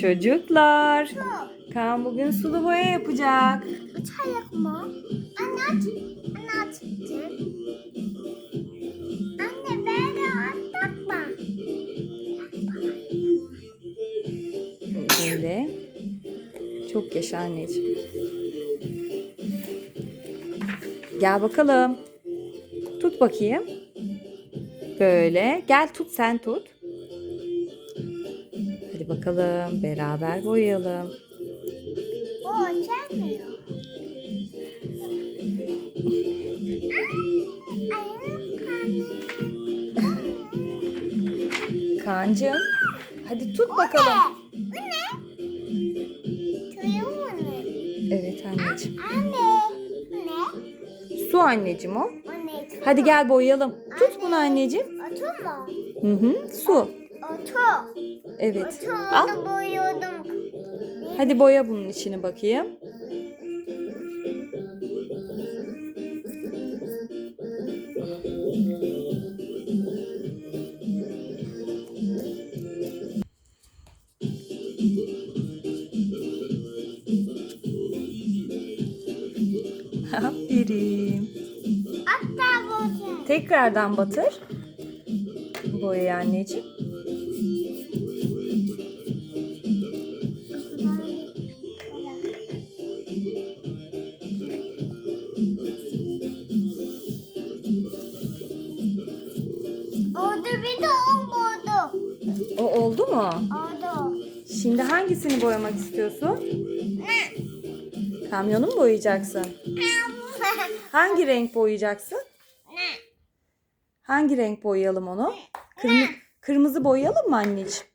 Çocuklar. Kaan bugün sulu boya yapacak. Uçarak mı? Anne aç. Anne aç. Anne böyle atlatma. Böyle. Çok yaşa anneciğim. Gel bakalım. Tut bakayım. Böyle. Gel tut sen tut. Hadi bakalım beraber boyayalım. O açamıyor. Kaan'cığım hadi tut bakalım. Bu ne? Tuyum mu ne? Evet anneciğim. Anne. Bu ne? Su anneciğim o. O ne? Hadi gel boyayalım. Tut bunu anneciğim. Otu mu? Hı hı. Su. Otu. Evet. Al. onu boyuyordum. Hadi boya bunun içini bakayım. Aferin. Hatta. Tekrardan batır. Boyayı anneciğim. Hangisini boyamak istiyorsun? Kamyonu mu boyayacaksın? Hangi renk boyayacaksın? Hangi renk boyayalım onu? Kırmızı, kırmızı boyayalım mı anneciğim?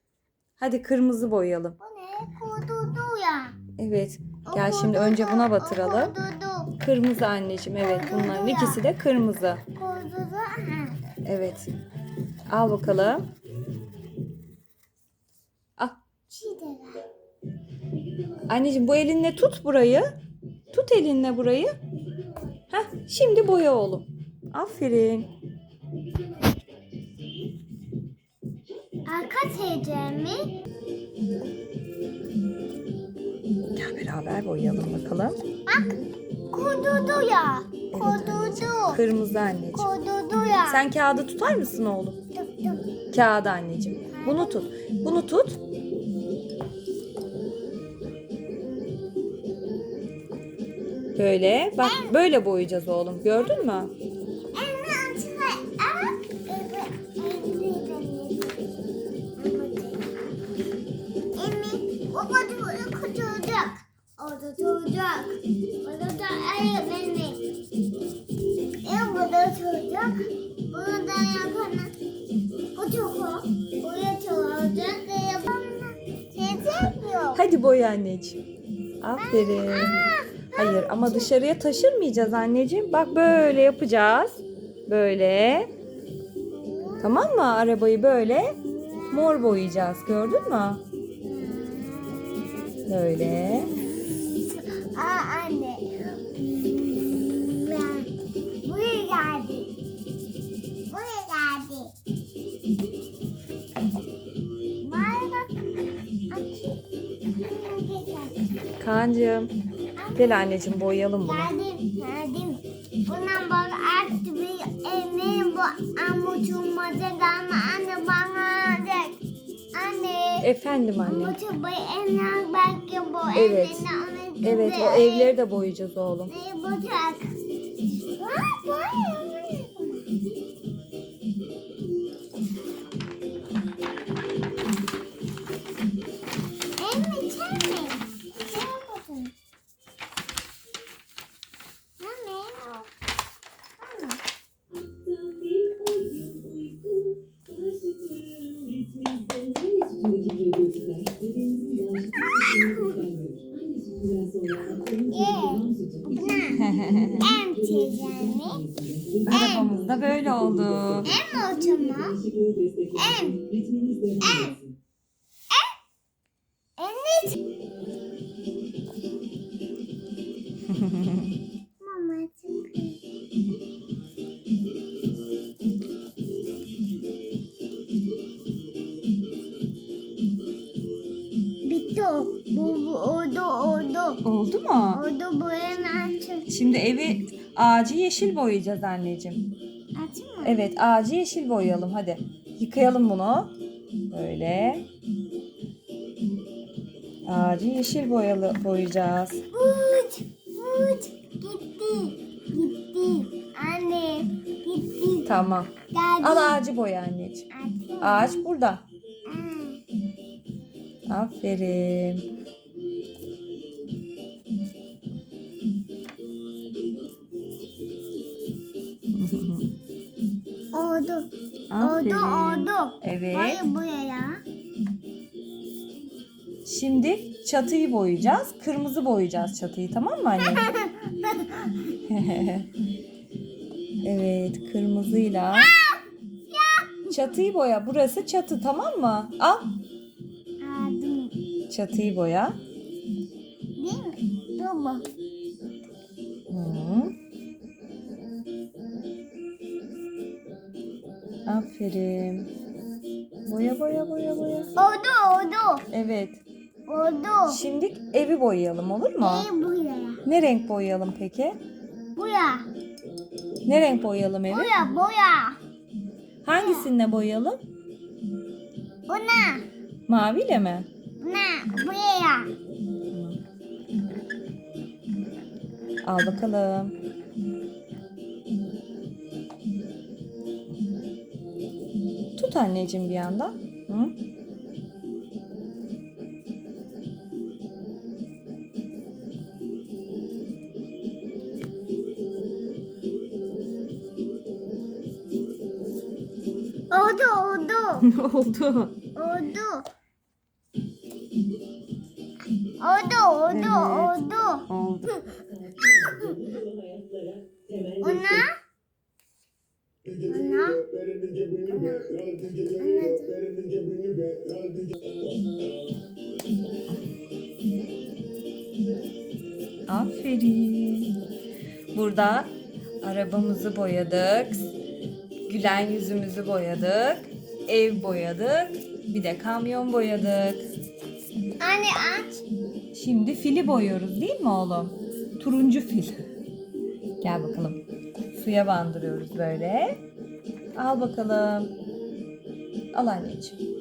Hadi kırmızı boyayalım. Bu ne? Kududu ya. Evet. Gel şimdi önce buna batıralım. Kırmızı anneciğim. Evet bunların ikisi de kırmızı. Evet. Al bakalım. Anneciğim bu elinle tut burayı. Tut elinle burayı. Heh, şimdi boya oğlum. Aferin. Arka teyzemi. Gel beraber boyayalım bakalım. Bak. Kududu ya. Kududu. Kırmızı anneciğim. Kududu ya. Sen kağıdı tutar mısın oğlum? Tıp. Kağıdı anneciğim. Bunu tut. Bunu tut. Böyle. Bak böyle boyayacağız oğlum. Gördün mü? Anne açma. Aa. Emi, o kudu kutulacak. O tutulacak. O da ayı beni. En bu da tutacak. Bunu da yapana. Bu çok o. Bu yatılacak. Yapana. Teyze yok. Hadi boya anneciğim. Aferin. Hayır ama dışarıya taşırmayacağız anneciğim. Bak böyle yapacağız. Böyle. Tamam mı? Arabayı böyle mor boyayacağız. Gördün mü? Böyle. Aa anne. Ben buraya geldi. Buraya geldi. Kaan'cığım. Gel anneciğim boyayalım bunu. Geldim, geldim. Bundan bana artık bir emeğim bu amuçulmaca ama anne bana alacak. Anne. Efendim anne. Amuçul bayı emlak belki bu Evet. Evet o evleri de boyayacağız oğlum. Ne bacak? Em teyzemi. Arabamız da böyle oldu. Em oturma. Em. Em. Em ne? oldu. Mu? Oldu en açın. Şimdi evi ağacı yeşil boyayacağız anneciğim. Açın mı? Evet ağacı yeşil boyayalım hadi. Yıkayalım bunu. Böyle. Ağacı yeşil boyalı boyayacağız. Uç. Uç. Gitti. Gitti. Anne. Gitti. Tamam. Geldi. Al ağacı boya anneciğim. Ağaç burada. Aa. Aferin. Oldu. Aferin. oldu. Evet. Boya boya. Şimdi çatıyı boyayacağız. Kırmızı boyayacağız çatıyı tamam mı anne? evet kırmızıyla. Çatıyı boya. Burası çatı tamam mı? Al çatıyı boya. Değil mi? Dur Aferin. Boya boya boya boya. Oldu oldu. Evet. Oldu. Şimdi evi boyayalım olur mu? Ne buraya? Ne renk boyayalım peki? Buraya. Ne renk boyayalım evi? Buraya buraya. Hangisinle boyayalım? Buna. Maviyle mi? Buna. Buraya. Al bakalım. Tut anneciğim bir yandan. Hı? Oldu oldu. oldu? Oldu. Oldu oldu oldu. Oldu. Ona. Ona. Aferin. Burada arabamızı boyadık. Gülen yüzümüzü boyadık. Ev boyadık. Bir de kamyon boyadık. Anne aç. Şimdi fili boyuyoruz değil mi oğlum? Turuncu fil. Gel bakalım. Suya bandırıyoruz böyle. Al bakalım. Al anneciğim.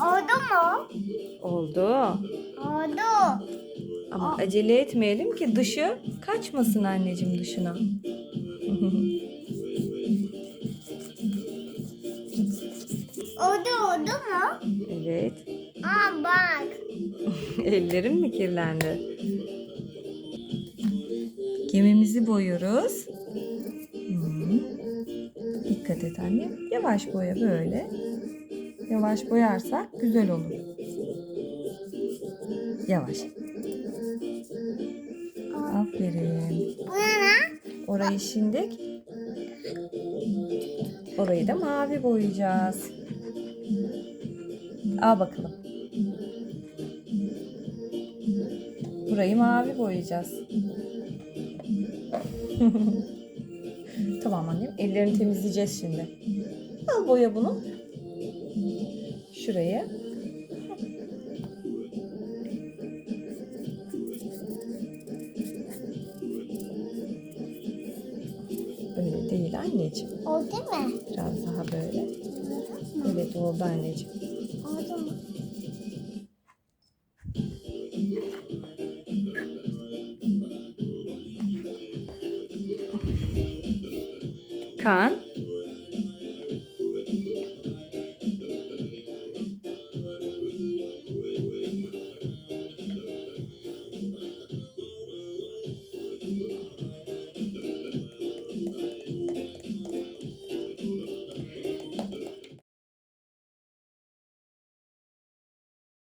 Oldu mu? Oldu. Oldu. Ama acele etmeyelim ki dışı kaçmasın anneciğim dışına. evet. Aa bak. Ellerin mi kirlendi? Gemimizi boyuyoruz. Hmm. Dikkat et anne. Yavaş boya böyle. Yavaş boyarsak güzel olur. Yavaş. Aferin. Orayı şimdi orayı da mavi boyayacağız. Al bakalım. Burayı mavi boyayacağız. tamam annem. Ellerini temizleyeceğiz şimdi. Al boya bunu. Şurayı. Öyle değil anneciğim. Oldu mu? Biraz daha böyle. Evet oldu anneciğim. Mu? Kan